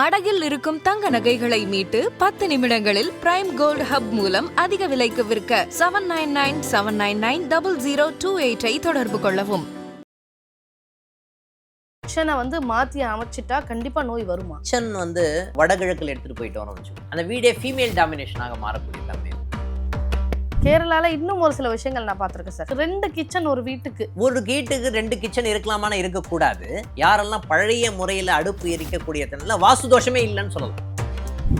அடகில் இருக்கும் தங்க நகைகளை மீட்டு பத்து நிமிடங்களில் பிரைம் கோல்ட் ஹப் மூலம் அதிக விலைக்கு விற்க seven nine nine seven nine nine double zero two எயிட்டை தொடர்பு கொள்ளவும். கிச்சனை வந்து மாத்தி அமைச்சிட்டா கண்டிப்பா நோய் வருமா? கிச்சன் வந்து வடகிழக்கில் எடுத்துட்டு போயிட்டோம்னு வச்சுக்கோ. அந்த வீடே ஃபீமேல் டாமினேஷனாக மாறக்கூடிய தன்மை. கேரளால இன்னும் ஒரு சில விஷயங்கள் நான் பார்த்திருக்கேன் சார். ரெண்டு கிச்சன் ஒரு வீட்டுக்கு. ஒரு வீட்டுக்கு ரெண்டு கிச்சன் இருக்கலாமான்னு இருக்கக்கூடாது. யாரெல்லாம் பழைய முறையில் அடுப்பு எரிக்கக்கூடிய வாஸ்து தோஷமே இல்லைன்னு சொல்லலாம்.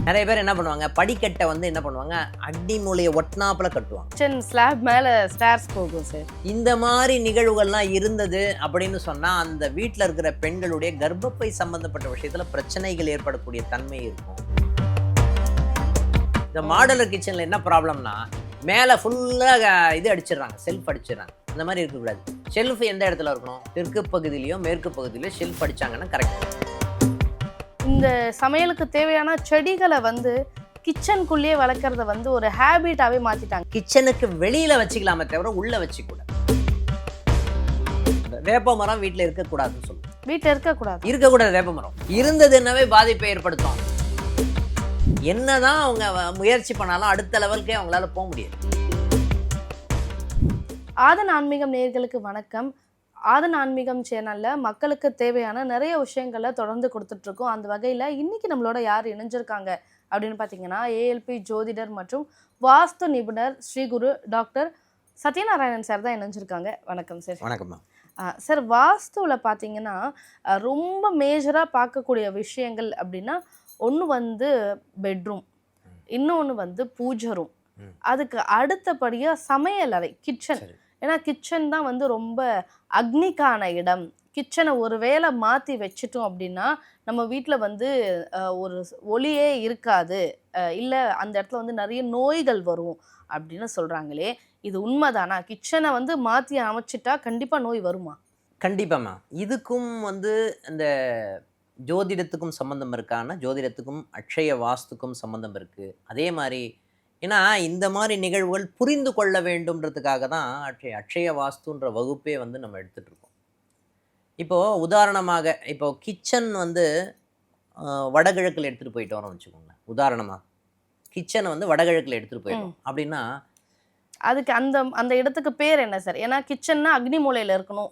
நிறைய பேர் என்ன பண்ணுவாங்க படிக்கட்டை வந்து என்ன பண்ணுவாங்க அடி மூலையை ஒட்டினாப்புல கட்டுவாங்க. ஸ்லாப் மேல ஸ்டேர்ஸ் போகும் சார். இந்த மாதிரி நிகழ்வுகள்லாம் இருந்தது அப்படின்னு சொன்னா அந்த வீட்டில் இருக்கிற பெண்களுடைய கர்ப்பப்பை சம்பந்தப்பட்ட விஷயத்துல பிரச்சனைகள் ஏற்படக்கூடிய தன்மை இருக்கும். இந்த மாடலர் கிச்சன்ல என்ன ப்ராப்ளம்னா மேலே ஃபுல்லாக இது அடிச்சிடுறாங்க செல்ஃப் அடிச்சிடுறாங்க. அந்த மாதிரி இருக்கக்கூடாது. ஷெல்ஃப் எந்த இடத்துல இருக்கணும்? தெற்கு பகுதியிலையோ மேற்கு பகுதியிலையோ ஷெல்ஃப் அடிச்சாங்கன்னா கரெக்ட் இந்த சமையலுக்கு தேவையான செடிகளை வந்து கிச்சனுக்குள்ளேயே வளர்க்கறத வந்து ஒரு ஹேபிட்டாவே மாத்திட்டாங்க. கிச்சனுக்கு வெளியில வச்சுக்கலாமே தவிர உள்ள வச்சுக்கூடாது. வேப்ப மரம் வீட்டில் இருக்கக்கூடாதுன்னு சொல்லுவோம். வீட்டுல இருக்கக்கூடாது. இருக்கக்கூடாது வேப்ப மரம். இருந்ததுன்னாவே பாதிப்பை ஏற்படுத்தும். என்னதான் அவங்க வ- முயற்சி பண்ணாலும் அடுத்த லெவலுக்கே அவங்களால போக முடியாது. ஆதன் ஆன்மீகம் நேயர்களுக்கு வணக்கம். ஆதன் ஆன்மீகம் சேனல்ல மக்களுக்கு தேவையான நிறைய விஷயங்களை தொடர்ந்து கொடுத்துட்டு இருக்கோம் அந்த வகையில இன்னைக்கு நம்மளோட யார் இணைஞ்சிருக்காங்க அப்படின்னு பார்த்தீங்கன்னா ஏஎல்பி ஜோதிடர் மற்றும் வாஸ்து நிபுணர் ஸ்ரீகுரு டாக்டர் சத்யநாராயணன் சார் தான் இணைஞ்சிருக்காங்க. வணக்கம் சார் வணக்கம்மா சார் வாஸ்துவில் பார்த்தீங்கன்னா ரொம்ப மேஜராக பார்க்கக்கூடிய விஷயங்கள் அப்படின்னா ஒன்று வந்து பெட்ரூம் இன்னொன்று வந்து பூஜை ரூம். அதுக்கு அடுத்தபடியாக சமையல் அறை கிச்சன். ஏன்னா கிச்சன் தான் வந்து ரொம்ப அக்னிக்கான இடம். கிச்சனை ஒரு வேளை மாற்றி வச்சிட்டோம் அப்படின்னா நம்ம வீட்டில் வந்து ஒரு ஒளியே இருக்காது. இல்லை அந்த இடத்துல வந்து நிறைய நோய்கள் வரும் அப்படின்னு சொல்கிறாங்களே இது உண்மைதானா? கிச்சனை வந்து மாற்றி அமைச்சிட்டா கண்டிப்பாக நோய் வருமா? கண்டிப்பாம்மா இதுக்கும் வந்து இந்த ஜோதிடத்துக்கும் சம்பந்தம் இருக்கான்னா ஜோதிடத்துக்கும் அக்ஷய வாஸ்துக்கும் சம்பந்தம் இருக்கு. அதே மாதிரி ஏன்னா இந்த மாதிரி நிகழ்வுகள் புரிந்து கொள்ள வேண்டும்ன்றதுக்காக தான் அக்ஷய அக்ஷய வாஸ்துன்ற வகுப்பே வந்து நம்ம எடுத்துட்டு இருக்கோம். இப்போ உதாரணமாக இப்போ கிச்சன் வந்து வடகிழக்கில் எடுத்துட்டு போயிட்டோம்னு வச்சுக்கோங்களேன் உதாரணமாக கிச்சனை வந்து வடகிழக்கில் எடுத்துட்டு போயிட்டோம் அப்படின்னா அதுக்கு அந்த அந்த இடத்துக்கு பேர் என்ன சார்? ஏன்னா கிச்சன்னா அக்னி மூலையில இருக்கணும்.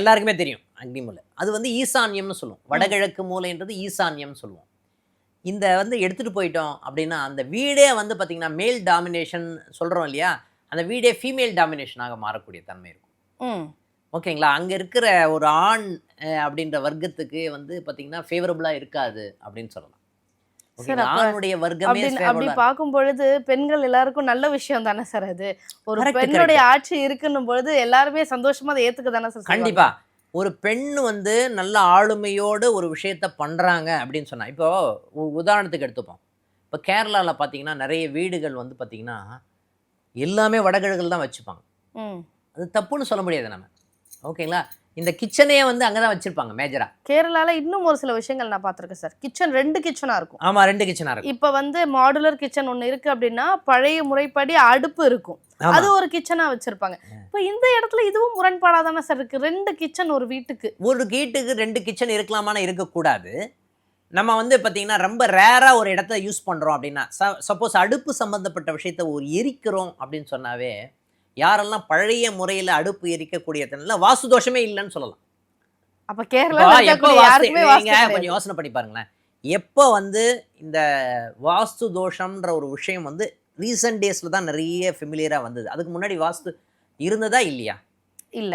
எல்லாருக்குமே தெரியும். அக்னி மூலை அது வந்து ஈசான்யம்னு சொல்லுவோம். வடகிழக்கு மூலைன்றது ஈசான்யம்னு சொல்லுவோம். இந்த வந்து எடுத்துட்டு போயிட்டோம் அப்படின்னா அந்த வீடே வந்து பாத்தீங்கன்னா மேல் டாமினேஷன் சொல்றோம் இல்லையா? அந்த வீடே ஃபீமேல் டாமினேஷனாக மாறக்கூடிய தன்மை இருக்கும். ம். ஓகேங்களா? அங்க இருக்கிற ஒரு ஆண் அப்படின்ற வர்க்கத்துக்கு வந்து பாத்தீங்கன்னா ஃபேவரபுளா இருக்காது அப்படின்னு சொல்லலாம். ஆணுடைய வர்க்கமே அப்படி பார்க்கும் பொழுது பெண்கள் எல்லாருக்கும் நல்ல விஷயம் தானே சார் அது? ஒரு பெண்ணுடைய ஆட்சி இருக்குன்னும் பொழுது எல்லாருமே சந்தோஷமா அதை ஏத்துக்க தானே சார் கண்டிப்பா. ஒரு பெண் வந்து நல்ல ஆளுமையோடு ஒரு விஷயத்த பண்றாங்க அப்படின்னு சொன்னா இப்போ உ- உதாரணத்துக்கு எடுத்துப்போம். இப்போ கேரளால பாத்தீங்கன்னா நிறைய வீடுகள் வந்து பாத்தீங்கன்னா எல்லாமே வடகிழக்கில் தான் வச்சுப்பாங்க. அது தப்புன்னு சொல்ல முடியாது நம்ம. ஓகேங்களா? இந்த கிச்சனே வந்து அங்கே தான் வச்சிருப்பாங்க மேஜரா கேரளால இன்னும் ஒரு சில விஷயங்கள் நான் பார்த்திருக்கேன் சார் கிச்சன் ரெண்டு கிச்சனா இருக்கும். ஆமா ரெண்டு கிச்சனா இருக்கும். இப்ப வந்து மாடுலர் கிச்சன் ஒண்ணு இருக்கு அப்படின்னா பழைய முறைப்படி அடுப்பு இருக்கும். அது ஒரு கிச்சனா வச்சிருப்பாங்க. இப்ப இந்த இடத்துல இதுவும் முரண்பாடா தானே சார் இருக்கு? ரெண்டு கிச்சன் ஒரு வீட்டுக்கு. ஒரு வீட்டுக்கு ரெண்டு கிச்சன் இருக்கலாமான்னு இருக்கக்கூடாது. நம்ம வந்து பார்த்தீங்கன்னா ரொம்ப ரேராக ஒரு இடத்த யூஸ் பண்ணுறோம் அப்படின்னா சப்போஸ் அடுப்பு சம்மந்தப்பட்ட விஷயத்த ஒரு எரிக்கிறோம் அப்படின்னு சொன்னாவே யாரெல்லாம் பழைய முறையில் அடுப்பு எரிக்கக்கூடிய தன்மையில் வாஸ்து தோஷமே இல்லைன்னு சொல்லலாம். அப்ப எப்போ கிடையாது. கொஞ்சம் யோசனை பண்ணி பாருங்களேன். எப்போ வந்து இந்த வாஸ்து தோஷம்ன்ற ஒரு விஷயம் வந்து ரீசெண்ட் டேஸில் தான் நிறைய ஃபெமிலியராக வந்தது? அதுக்கு முன்னாடி வாஸ்து இருந்ததா இல்லையா? இல்ல.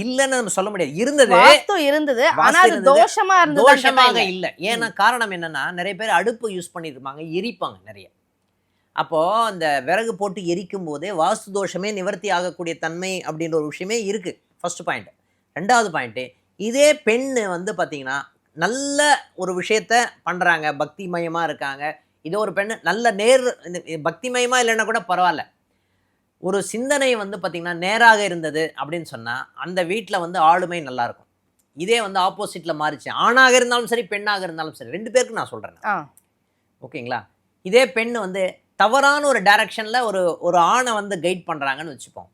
இல்லைன்னு நம்ம சொல்ல முடியாது. இருந்தது. வாஸ்து இருந்தது ஆனா அது. தோஷமா இருந்தது தோஷமாக இல்லை. ஏன்னா காரணம் என்னன்னா நிறைய பேர் அடுப்பு யூஸ் பண்ணியிருப்பாங்க எரிப்பாங்க நிறைய. அப்போ அந்த விறகு போட்டு எரிக்கும் போதே வாஸ்து தோஷமே நிவர்த்தி ஆகக்கூடிய தன்மை அப்படின்ற ஒரு விஷயமே இருக்கு. ஃபர்ஸ்ட் பாயிண்ட் ரெண்டாவது பாயிண்ட் இதே பெண்ணு வந்து பார்த்தீங்கன்னா நல்ல ஒரு விஷயத்த பண்றாங்க. பக்திமயமா இருக்காங்க. இதோ ஒரு பெண்ணு நல்ல நேர் பக்திமயமா இல்லைன்னா கூட பரவாயில்ல. ஒரு சிந்தனை வந்து பார்த்தீங்கன்னா நேராக இருந்தது அப்படின்னு சொன்னா அந்த வீட்டில் வந்து ஆளுமை நல்லா இருக்கும். இதே வந்து ஆப்போசிட்ல மாறிச்சு. ஆணாக இருந்தாலும் சரி பெண்ணாக இருந்தாலும் சரி ரெண்டு பேருக்கு நான் சொல்றேன் ஆ. ஓகேங்களா? இதே பெண் வந்து தவறான ஒரு டைரக்ஷன்ல ஒரு ஒரு ஆணை வந்து கைட் பண்றாங்கன்னு வச்சுப்போம்.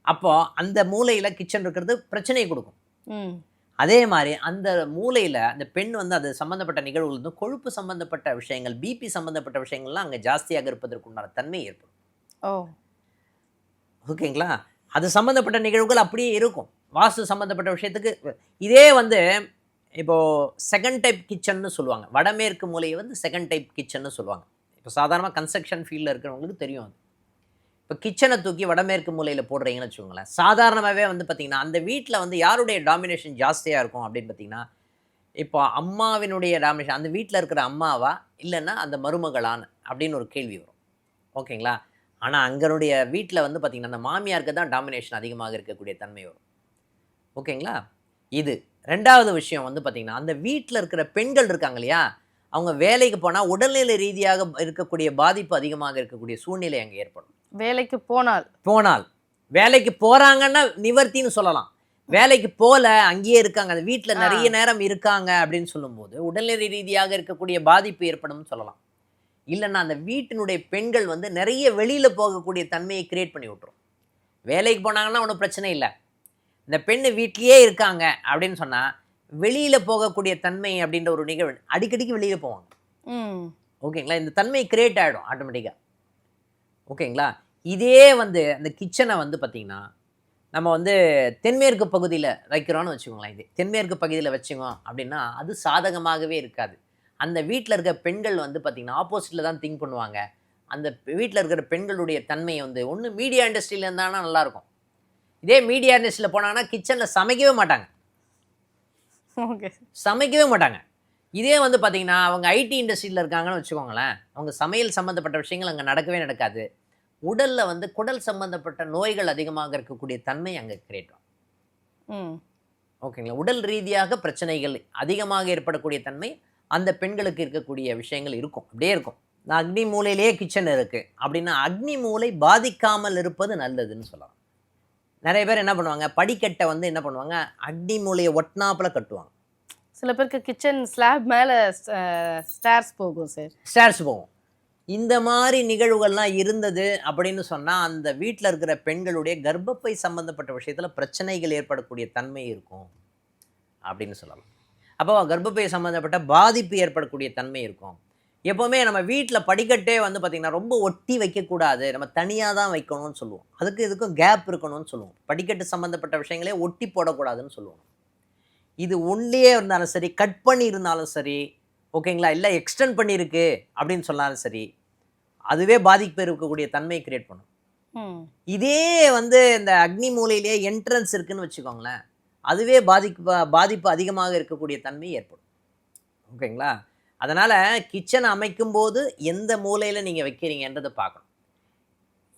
அப்போ அந்த மூலையில கிச்சன் இருக்கிறது பிரச்சனையை கொடுக்கும். அதே மாதிரி அந்த மூலையில் அந்த பெண் வந்து அது சம்மந்தப்பட்ட நிகழ்வுகள் வந்து கொழுப்பு சம்மந்தப்பட்ட விஷயங்கள் பிபி சம்மந்தப்பட்ட விஷயங்கள்லாம் அங்கே ஜாஸ்தியாக இருப்பதற்கு உண்டான தன்மை ஏற்படும். ஓ. ஓகேங்களா அது சம்மந்தப்பட்ட நிகழ்வுகள் அப்படியே இருக்கும். வாஸ்து சம்மந்தப்பட்ட விஷயத்துக்கு இதே வந்து இப்போ செகண்ட் டைப் கிச்சன்னு சொல்லுவாங்க. வடமேற்கு மூலையை வந்து செகண்ட் டைப் கிச்சன்னு சொல்லுவாங்க. இப்போ சாதாரணமாக கன்ஸ்ட்ரக்ஷன் ஃபீல்டில் இருக்கிறவங்களுக்கு தெரியும் அது. இப்போ கிச்சனை தூக்கி வடமேற்கு மூலையில் போடுறீங்கன்னு வச்சுக்கோங்களேன். சாதாரணமாகவே வந்து பார்த்திங்கன்னா அந்த வீட்டில் வந்து யாருடைய டாமினேஷன் ஜாஸ்தியாக இருக்கும் அப்படின்னு பார்த்தீங்கன்னா இப்போ அம்மாவினுடைய டாமினேஷன் அந்த வீட்டில் இருக்கிற அம்மாவா இல்லைன்னா அந்த மருமகளான்னு அப்படின்னு ஒரு கேள்வி வரும். ஓகேங்களா? ஆனால் அங்கனுடைய வீட்டில் வந்து பார்த்திங்கன்னா அந்த மாமியாருக்கு தான் டாமினேஷன் அதிகமாக இருக்கக்கூடிய தன்மை வரும். ஓகேங்களா? இது ரெண்டாவது விஷயம் வந்து பார்த்திங்கன்னா அந்த வீட்டில் இருக்கிற பெண்கள் இருக்காங்க இல்லையா? அவங்க வேலைக்கு போனால் உடல்நிலை ரீதியாக இருக்கக்கூடிய பாதிப்பு அதிகமாக இருக்கக்கூடிய சூழ்நிலை அங்கே ஏற்படும். வேலைக்கு போனால். போனால். வேலைக்கு போகிறாங்கன்னா நிவர்த்தின்னு சொல்லலாம். வேலைக்கு போல அங்கேயே இருக்காங்க. அந்த வீட்டில். நிறைய நேரம் இருக்காங்க அப்படின்னு சொல்லும்போது உடல்நிலை ரீதியாக இருக்கக்கூடிய பாதிப்பு ஏற்படும்னு சொல்லலாம். இல்லைன்னா அந்த வீட்டினுடைய பெண்கள் வந்து நிறைய வெளியில் போகக்கூடிய தன்மையை கிரியேட் பண்ணி விட்டுரும். வேலைக்கு போனாங்கன்னா ஒன்றும் பிரச்சனை இல்லை. இந்த பெண்ணு வீட்லேயே இருக்காங்க அப்படின்னு சொன்னால் வெளியில் போகக்கூடிய தன்மை அப்படின்ற ஒரு நிகழ்வு. அடிக்கடிக்கு வெளியில் போவாங்க. ம். ஓகேங்களா? இந்த தன்மை கிரியேட் ஆகிடும் ஆட்டோமேட்டிக்காக ஓகேங்களா? இதே வந்து அந்த கிச்சனை வந்து பார்த்திங்கன்னா நம்ம வந்து தென்மேற்கு பகுதியில் வைக்கிறோன்னு வச்சுக்கோங்களேன் இது. தென்மேற்கு பகுதியில் வச்சுங்க அப்படின்னா அது சாதகமாகவே இருக்காது. அந்த வீட்டில் இருக்க பெண்கள் வந்து பார்த்திங்கன்னா ஆப்போசிட்டில் தான் திங்க் பண்ணுவாங்க. அந்த வீட்டில் இருக்கிற பெண்களுடைய தன்மை வந்து ஒன்று மீடியா இண்டஸ்ட்ரியில் இருந்தாங்கன்னா நல்லாயிருக்கும் இதே மீடியா இண்டஸ்ட்ரியில் போனாங்கன்னா கிச்சனில் சமைக்கவே மாட்டாங்க. சமைக்கவே மாட்டாங்க. இதே வந்து பார்த்தீங்கன்னா அவங்க ஐடி இண்டஸ்ட்ரியில் இருக்காங்கன்னு வச்சுக்கோங்களேன். அவங்க சமையல் சம்மந்தப்பட்ட விஷயங்கள் அங்கே நடக்கவே நடக்காது. உடலில் வந்து குடல் சம்மந்தப்பட்ட நோய்கள் அதிகமாக இருக்கக்கூடிய தன்மை அங்கே கிரியேட் ஆகும். ஓகேங்களா உடல் ரீதியாக பிரச்சனைகள் அதிகமாக ஏற்படக்கூடிய தன்மை அந்த பெண்களுக்கு இருக்கக்கூடிய விஷயங்கள் இருக்கும். அப்படியே இருக்கும். அக்னி மூலையிலேயே கிச்சன் இருக்குது அப்படின்னா அக்னி மூலை பாதிக்காமல் இருப்பது நல்லதுன்னு சொல்லலாம். நிறைய பேர் என்ன பண்ணுவாங்க? படிக்கட்டை வந்து என்ன பண்ணுவாங்க? அக்னி மூலையை ஒட்டினாப்புல கட்டுவாங்க. சில பேருக்கு கிச்சன் ஸ்லாப் மேல ஸ்டார்ஸ் போகும் சார் ஸ்டார்ஸ் போகும். இந்த மாதிரி நிகழ்வுகள்லாம் இருந்தது அப்படின்னு சொன்னால் அந்த வீட்டில் இருக்கிற பெண்களுடைய கர்ப்பப்பை சம்பந்தப்பட்ட விஷயத்தில் பிரச்சனைகள் ஏற்படக்கூடிய தன்மை இருக்கும் அப்படின்னு சொல்லலாம். அப்போ கர்ப்பப்பை சம்மந்தப்பட்ட பாதிப்பு ஏற்படக்கூடிய தன்மை இருக்கும். எப்போவுமே நம்ம வீட்டில் படிக்கட்டே வந்து பார்த்திங்கன்னா ரொம்ப ஒட்டி வைக்கக்கூடாது. நம்ம தனியாக தான் வைக்கணும்னு சொல்லுவோம். அதுக்கு இதுக்கும் கேப் இருக்கணும்னு சொல்லுவோம். படிக்கட்டு சம்மந்தப்பட்ட விஷயங்களே ஒட்டி போடக்கூடாதுன்னு சொல்லுவோம். இது ஒன்றியே இருந்தாலும் சரி கட் பண்ணி இருந்தாலும் சரி ஓகேங்களா? இல்லை எக்ஸ்டெண்ட் பண்ணியிருக்கு அப்படின்னு சொன்னாலும் சரி அதுவே பாதிப்பு இருக்கக்கூடிய தன்மையை கிரியேட் பண்ணும். இதே வந்து இந்த அக்னி மூலையிலேயே என்ட்ரன்ஸ் இருக்குன்னு வச்சுக்கோங்களேன். அதுவே பாதிப்பு பாதிப்பு அதிகமாக இருக்கக்கூடிய தன்மை ஏற்படும். ஓகேங்களா? அதனால் கிச்சனை அமைக்கும்போது எந்த மூலையில் நீங்கள் வைக்கிறீங்கன்றதை பார்க்கணும்.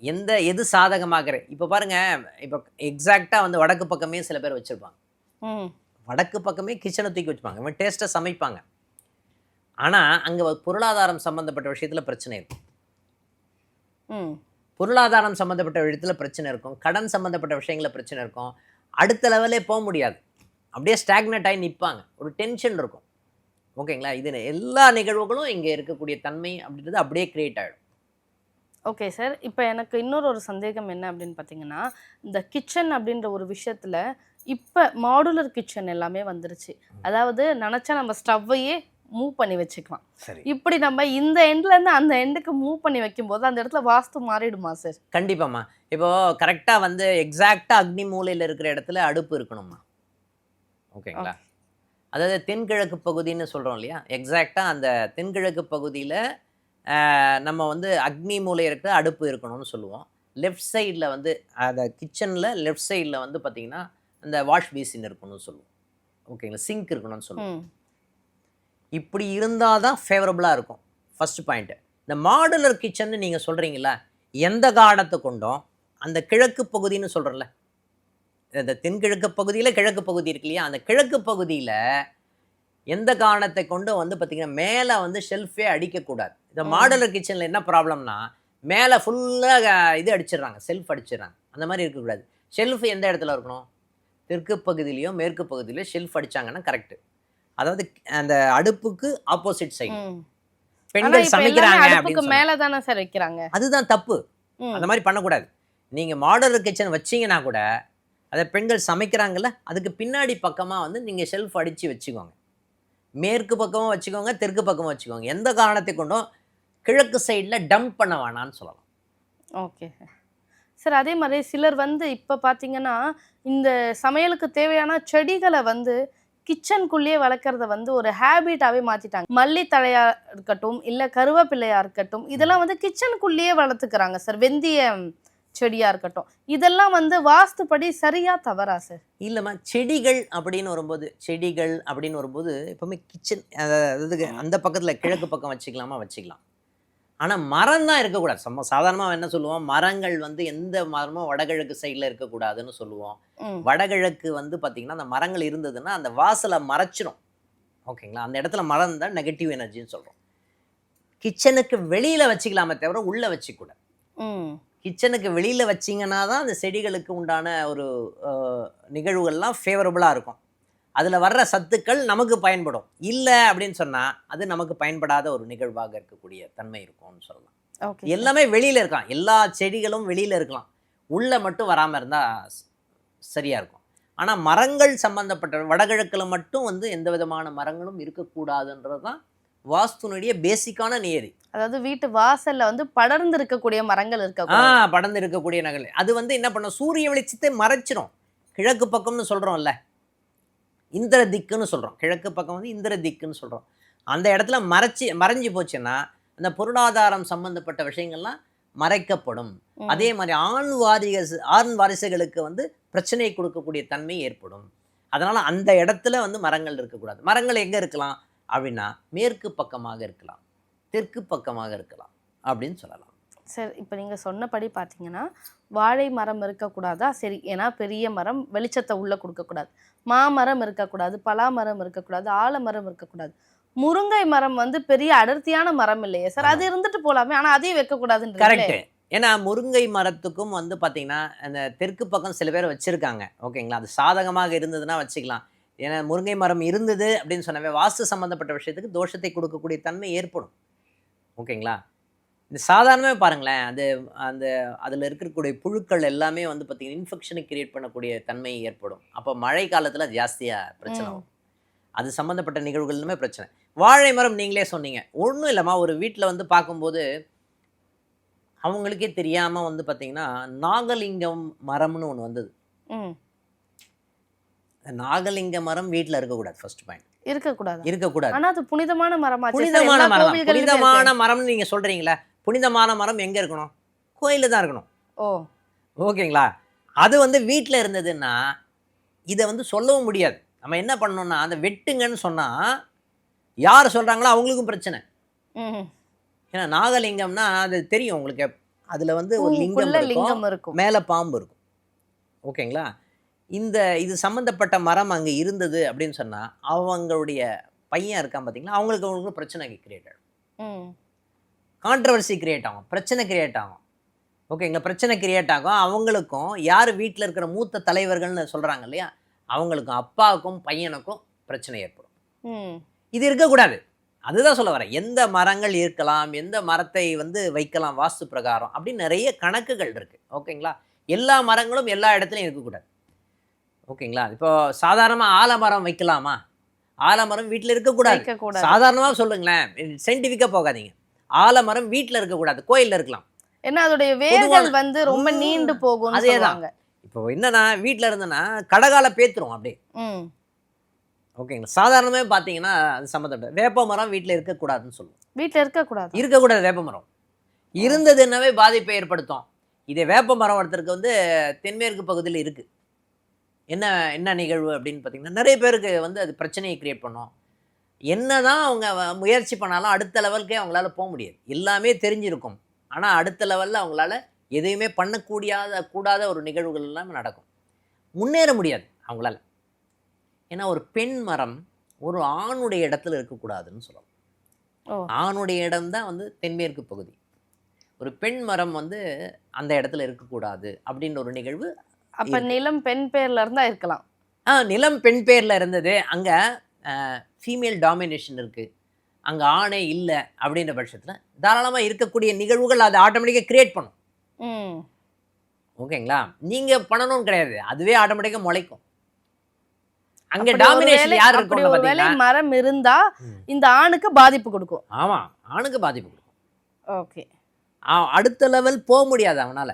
எந்த எது சாதகமாகிற இப்போ பாருங்கள் இப்போ எக்ஸாக்டாக வந்து வடக்கு பக்கமே சில பேர் வச்சுருப்பாங்க. வடக்கு பக்கமே கிச்சனை தூக்கி வச்சுப்பாங்க. இவன் டேஸ்ட்டாக சமைப்பாங்க. ஆனால் அங்கே பொருளாதாரம் சம்மந்தப்பட்ட விஷயத்தில் பிரச்சனை இருக்கும். ம். பொருளாதாரம் சம்மந்தப்பட்ட விஷயத்தில் பிரச்சனை இருக்கும். கடன் சம்மந்தப்பட்ட விஷயங்களில் பிரச்சனை இருக்கும். அடுத்த லெவலே போக முடியாது. அப்படியே ஸ்டாக்னட் ஆகி நிற்பாங்க ஒரு டென்ஷன் இருக்கும். ஓகேங்களா? இது எல்லா நிகழ்வுகளும் இங்கே இருக்கக்கூடிய தன்மை அப்படின்றது அப்படியே கிரியேட் ஆகிடும் ஓகே சார். இப்போ எனக்கு இன்னொரு ஒரு சந்தேகம் என்ன அப்படின்னு பார்த்தீங்கன்னா இந்த கிச்சன் அப்படின்ற ஒரு விஷயத்துல இப்போ மாடுலர் கிச்சன் எல்லாமே வந்துருச்சு. அதாவது நினச்சா நம்ம ஸ்டவ்வையே மூவ் பண்ணி வச்சுக்கலாம். இப்படி நம்ம இந்த எண்ட்ல இருந்து அந்த எண்டுக்கு மூவ் பண்ணி வைக்கும்போது அந்த இடத்துல வாஸ்து மாறிடுமா சார்? கண்டிப்பாம்மா. இப்போ கரெக்டாக வந்து எக்ஸாக்டாக அக்னி மூலையில் இருக்கிற இடத்துல அடுப்பு இருக்கணும்மா. ஓகேங்களா? அதாவது தென்கிழக்கு பகுதின்னு சொல்கிறோம் இல்லையா? எக்ஸாக்டாக அந்த தென்கிழக்கு பகுதியில் நம்ம வந்து அக்னி மூலை இருக்கிற அடுப்பு இருக்கணும்னு சொல்லுவோம். லெஃப்ட் சைடில் வந்து அந்த கிச்சனில் லெஃப்ட் சைடில் வந்து பார்த்திங்கன்னா அந்த வாஷ் பேசின் இருக்கணும்னு சொல்லுவோம். ஓகேங்களா சிங்க் இருக்கணும்னு சொல்லுவோம். இப்படி இருந்தால் தான் ஃபேவரபுளாக இருக்கும். ஃபர்ஸ்ட் பாயிண்ட்டு இந்த மாடுலர் கிச்சன்னு நீங்கள் சொல்கிறீங்களா எந்த காரணத்தை கொண்டும்? அந்த கிழக்கு பகுதின்னு சொல்கிறோம்ல இந்த தென்கிழக்கு பகுதியில் கிழக்கு பகுதி இருக்கு இல்லையா? அந்த கிழக்கு பகுதியில் எந்த காரணத்தை கொண்டும் வந்து பார்த்திங்கன்னா மேலே வந்து ஷெல்ஃபே அடிக்கக்கூடாது இந்த. மாடுலர் கிச்சனில் என்ன ப்ராப்ளம்னா மேலே ஃபுல்லாக இது அடிச்சிடுறாங்க செல்ஃப் அடிச்சிடுறாங்க. அந்த மாதிரி இருக்கக்கூடாது ஷெல்ஃப் எந்த இடத்துல இருக்கணும்? தெற்கு பகுதியிலையோ மேற்கு பகுதியிலையோ ஷெல்ஃப் அடிச்சாங்கன்னா கரெக்டு அதாவது அந்த அடுப்புக்கு ஆப்போசிட் சைடு பெண்கள் சமைக்கிறாங்க அடுப்புக்கு மேல தானே சார் வைக்கிறாங்க? அதுதான் தப்பு. அந்த மாதிரி பண்ணக்கூடாது. நீங்கள் மாடலர் கிச்சன் வச்சீங்கன்னா கூட அதை பெண்கள் சமைக்கிறாங்கல்ல அதுக்கு பின்னாடி பக்கமாக வந்து நீங்கள் ஷெல்ஃப் அடித்து வச்சுக்கோங்க. மேற்கு பக்கமும் வச்சுக்கோங்க தெற்கு பக்கமும் வச்சுக்கோங்க. எந்த காரணத்தை கொண்டும் கிழக்கு சைடில் டம்ப் பண்ண வேணான்னு சொல்லலாம். ஓகே. சார் அதே மாதிரி சிலர் வந்து இப்போ பார்த்தீங்கன்னா இந்த சமையலுக்கு தேவையான செடிகளை வந்து கிச்சனுக்குள்ளேயே வளர்க்குறத வந்து ஒரு ஹேபிட்டாவே மாற்றிட்டாங்க மல்லித்தழையாக இருக்கட்டும் இல்லை கருவேப்பிள்ளையாக இருக்கட்டும் இதெல்லாம் வந்து கிச்சனுக்குள்ளேயே வளர்த்துக்கிறாங்க சார். வெந்தயம் செடியா இருக்கட்டும். இதெல்லாம் வந்து வாஸ்துப்படி சரியா தவறா சார் இல்லைம்மா செடிகள் அப்படின்னு வரும்போது செடிகள் அப்படின்னு வரும்போது எப்பவுமே கிச்சன் அதாவது அந்த பக்கத்தில் கிழக்கு பக்கம் வச்சுக்கலாமா? வச்சுக்கலாம். ஆனால் மரம் தான் இருக்கக்கூடாது. நம்ம சாதாரணமாக என்ன சொல்லுவோம்? மரங்கள் வந்து எந்த மரமும் வடகிழக்கு சைடில் இருக்கக்கூடாதுன்னு சொல்லுவோம். வடகிழக்கு வந்து பார்த்திங்கன்னா அந்த மரங்கள் இருந்ததுன்னா அந்த வாசலை மறைச்சிரும். ஓகேங்களா? அந்த இடத்துல மரம் தான் நெகட்டிவ் எனர்ஜின்னு சொல்கிறோம் கிச்சனுக்கு வெளியில் வச்சுக்கலாமே தவிர உள்ளே வச்சுக்கூடாது. கிச்சனுக்கு வெளியில் வச்சிங்கன்னா தான் அந்த செடிகளுக்கு உண்டான ஒரு நிகழ்வுகள்லாம் ஃபேவரபுளாக இருக்கும். அதில் வர்ற சத்துக்கள் நமக்கு பயன்படும். இல்லை அப்படின்னு சொன்னால் அது நமக்கு பயன்படாத ஒரு நிகழ்வாக இருக்கக்கூடிய தன்மை இருக்கும்னு சொல்லலாம். ஓகே எல்லாமே வெளியில் இருக்கலாம். எல்லா செடிகளும் வெளியில் இருக்கலாம். உள்ளே மட்டும் வராமல் இருந்தால் சரியாக இருக்கும். ஆனால் மரங்கள் சம்பந்தப்பட்ட வடகிழக்கில் மட்டும் வந்து எந்த விதமான மரங்களும் இருக்கக்கூடாதுன்றது தான் வாஸ்துனுடைய பேசிக்கான நியதி. அதாவது வீட்டு வாசல்ல வந்து படர்ந்து இருக்கக்கூடிய மரங்கள் ஆ இருக்க படர்ந்து இருக்கக்கூடிய நகல். அது வந்து என்ன பண்ணும்? சூரிய வெளிச்சத்தை மறைச்சிரும். கிழக்கு பக்கம்னு சொல்கிறோம்ல இந்திர திக்குன்னு சொல்கிறோம் கிழக்கு பக்கம் வந்து இந்திர திக்குன்னு சொல்கிறோம் அந்த இடத்துல மறைச்சி மறைஞ்சு போச்சுன்னா அந்த பொருளாதாரம் சம்பந்தப்பட்ட விஷயங்கள்லாம் மறைக்கப்படும். அதே மாதிரி ஆண் வாரிசு ஆண் வாரிசுகளுக்கு வந்து பிரச்சனையை கொடுக்கக்கூடிய தன்மை ஏற்படும். அதனால் அந்த இடத்துல வந்து மரங்கள் இருக்கக்கூடாது. மரங்கள் எங்கே இருக்கலாம்? அப்படின்னா மேற்கு பக்கமாக இருக்கலாம் தெற்கு பக்கமாக இருக்கலாம் அப்படின்னு சொல்லலாம். சரி இப்போ நீங்க சொன்னபடி பார்த்தீங்கன்னா வாழை மரம் இருக்கக்கூடாதா? சரி ஏன்னா பெரிய மரம் வெளிச்சத்தை உள்ள கொடுக்கக்கூடாது. மாமரம் இருக்கக்கூடாது பலாமரம் இருக்கக்கூடாது ஆலமரம் இருக்கக்கூடாது. முருங்கை மரம் வந்து பெரிய அடர்த்தியான மரம் இல்லையே சார். அது இருந்துட்டு போலாமே ஆனா அதையும் வைக்கக்கூடாதுன்னு கரெக்ட் ஏன்னா முருங்கை மரத்துக்கும் வந்து பார்த்தீங்கன்னா அந்த தெற்கு பக்கம் சில பேர் வச்சுருக்காங்க. ஓகேங்களா? அது சாதகமாக இருந்ததுன்னா வச்சுக்கலாம். ஏன்னா முருங்கை மரம் இருந்தது அப்படின்னு சொன்னவே வாஸ்து சம்மந்தப்பட்ட விஷயத்துக்கு தோஷத்தை கொடுக்கக்கூடிய தன்மை ஏற்படும். ஓகேங்களா? இந்த சாதாரணமே பாருங்களேன் அது அந்த அதில் இருக்கக்கூடிய புழுக்கள் எல்லாமே வந்து பார்த்தீங்கன்னா இன்ஃபெக்ஷனை கிரியேட் பண்ணக்கூடிய தன்மை ஏற்படும். அப்போ மழை காலத்தில் ஜாஸ்தியாக பிரச்சனை ம். வரும் அது சம்மந்தப்பட்ட நிகழ்வுகளுமே பிரச்சனை. வாழை மரம் நீங்களே சொன்னீங்க. ஒன்றும் இல்லைம்மா ஒரு வீட்டில் வந்து பார்க்கும்போது அவங்களுக்கே தெரியாமல் வந்து பார்த்தீங்கன்னா நாகலிங்கம் மரம்னு ஒன்று வந்தது. நாகலிங்க மரம் வீட்டில் இருக்கக்கூடாது ஃபர்ஸ்ட் பாயிண்ட் இருக்கக்கூடாது. இருக்கக்கூடாது. ஆனா அது புனிதமான சார். புனிதமான மரம். புனிதமான. மரம்னு நீங்கள் சொல்கிறீங்களா புனிதமான மரம் எங்கே இருக்கணும்? கோயிலில் தான் இருக்கணும். ஓ. ஓகேங்களா? அது வந்து வீட்டில் இருந்ததுன்னா இதை வந்து சொல்லவும் முடியாது. நம்ம என்ன பண்ணணும்னா அந்த வெட்டுங்கன்னு சொன்னால் யார் சொல்கிறாங்களோ அவங்களுக்கும் பிரச்சனை. ஏன்னா நாகலிங்கம்னா அது தெரியும் உங்களுக்கு. அதில் வந்து ஒரு லிங்கம் இருக்கும். மேலே பாம்பு இருக்கும். ஓகேங்களா? இந்த இது சம்மந்தப்பட்ட மரம் அங்கே இருந்தது அப்படின்னு சொன்னால் அவங்களுடைய பையன் இருக்கான் பார்த்தீங்களா அவங்களுக்கு அவங்களுக்கு பிரச்சனை கிரியேட் ஆகும் கான்ட்ரவர்சி கிரியேட் ஆகும். பிரச்சனை கிரியேட் ஆகும். ஓகேங்களா பிரச்சனை கிரியேட் ஆகும். அவங்களுக்கும் யார் வீட்டில் இருக்கிற மூத்த தலைவர்கள்னு சொல்கிறாங்க இல்லையா? அவங்களுக்கும் அப்பாவுக்கும் பையனுக்கும் பிரச்சனை ஏற்படும். இது இருக்கக்கூடாது. அதுதான் சொல்ல வரேன். எந்த மரங்கள் இருக்கலாம் எந்த மரத்தை வந்து வைக்கலாம் வாஸ்து பிரகாரம் அப்படின்னு நிறைய கணக்குகள் இருக்கு. ஓகேங்களா எல்லா மரங்களும் எல்லா இடத்துலையும் இருக்கக்கூடாது. ஓகேங்களா? இப்போ சாதாரணமாக ஆலமரம் வைக்கலாமா? ஆலமரம் வீட்டில் இருக்கக்கூடாது. சாதாரணமாக சொல்லுங்களேன். சயின்டிஃபிக்காக போகாதீங்க. ஆலமரம் வீட்டில் இருக்கக்கூடாது. கோயிலில் இருக்கலாம். ஏன்னா அதோடைய வேர்கள் வந்து ரொம்ப நீண்டு போகும்னு அதேதான். சொல்லுவாங்க. இப்போ என்னன்னா வீட்டில் இருந்தேன்னா கடகால பேத்துரும் அப்படியே. ஓகேங்களா? சாதாரணமே பார்த்தீங்கன்னா அது சம்மந்தப்பட்ட வேப்ப மரம் வீட்டில் இருக்கக்கூடாதுன்னு சொல்லுவோம். வீட்ல இருக்கக்கூடாது? இருக்கக்கூடாது வேப்ப மரம். இருந்ததுன்னாவே பாதிப்பை ஏற்படுத்தும். இதே வேப்ப மரம் ஒருத்தருக்கு வந்து தென்மேற்கு பகுதியில் இருக்கு. என்ன என்ன நிகழ்வு அப்படின்னு பார்த்தீங்கன்னா நிறைய பேருக்கு வந்து அது பிரச்சனையை கிரியேட் பண்ணும். என்னதான் அவங்க வ- முயற்சி பண்ணாலும் அடுத்த லெவலுக்கே அவங்களால போக முடியாது. எல்லாமே தெரிஞ்சிருக்கும். ஆனால் அடுத்த லெவலில் அவங்களால எதையுமே பண்ணக்கூடியாத கூடாத ஒரு நிகழ்வுகள் எல்லாம் நடக்கும். முன்னேற முடியாது அவங்களால. ஏன்னா ஒரு பெண் மரம் ஒரு ஆணுடைய இடத்துல இருக்கக்கூடாதுன்னு சொல்லலாம். ஆணுடைய இடம் தான் வந்து தென்மேற்கு பகுதி. ஒரு பெண் மரம் வந்து அந்த இடத்துல இருக்கக்கூடாது அப்படின்ற ஒரு நிகழ்வு அப்ப இருக்கு. நிலம் பெண் பேர்ல இருந்தா இருக்கலாம். ஆ நிலம் பெண் பேரில் இருந்தது. அங்கே ஃபீமேல் டாமினேஷன் இருக்குது அங்கே ஆணே இல்லை அப்படின்ற பட்சத்தில் தாராளமாக இருக்கக்கூடிய நிகழ்வுகள் அது ஆட்டோமேட்டிக்காக கிரியேட் பண்ணும். ஓகேங்களா? நீங்க பண்ணணும்னு கிடையாது. அதுவே ஆட்டோமேட்டிக்கா முளைக்கும். அங்க டாமினேஷன் யார் இருக்கும் மரம் இருந்தா. இந்த ஆணுக்கு பாதிப்பு கொடுக்கும். ஆமா ஆணுக்கு பாதிப்பு கொடுக்கும். ஓகே. அடுத்த லெவல் போக முடியாது அவனால.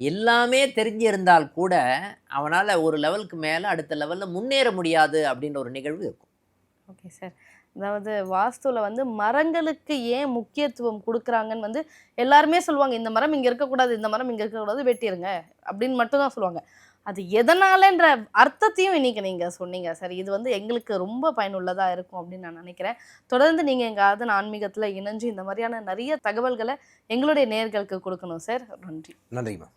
எல்லாமே தெரிஞ்சிருந்தால் கூட அவனால ஒரு லெவலுக்கு மேல அடுத்த லெவல்ல முன்னேற முடியாது அப்படின்ற ஒரு நிகழ்வு இருக்கும். Okay sir. அதாவது வாஸ்துல வந்து மரங்களுக்கு ஏன் முக்கியத்துவம் கொடுக்குறாங்கன்னு வந்து எல்லாருமே சொல்லுவாங்க. இந்த மரம் இங்க இருக்கக்கூடாது இந்த மரம் இங்க இருக்கக்கூடாது வெட்டிருங்க அப்படின்னு மட்டும் தான் சொல்லுவாங்க. அது எதனாலன்ற அர்த்தத்தையும் இன்னைக்கு நீங்க சொன்னீங்க சார். இது வந்து எங்களுக்கு ரொம்ப பயனுள்ளதா இருக்கும் அப்படின்னு நான் நினைக்கிறேன். தொடர்ந்து நீங்க எங்க ஆதன் ஆன்மீகத்துல இணைஞ்சு இந்த மாதிரியான நிறைய தகவல்களை எங்களுடைய நேர்களுக்கு கொடுக்கணும் சார். நன்றி. நன்றிமா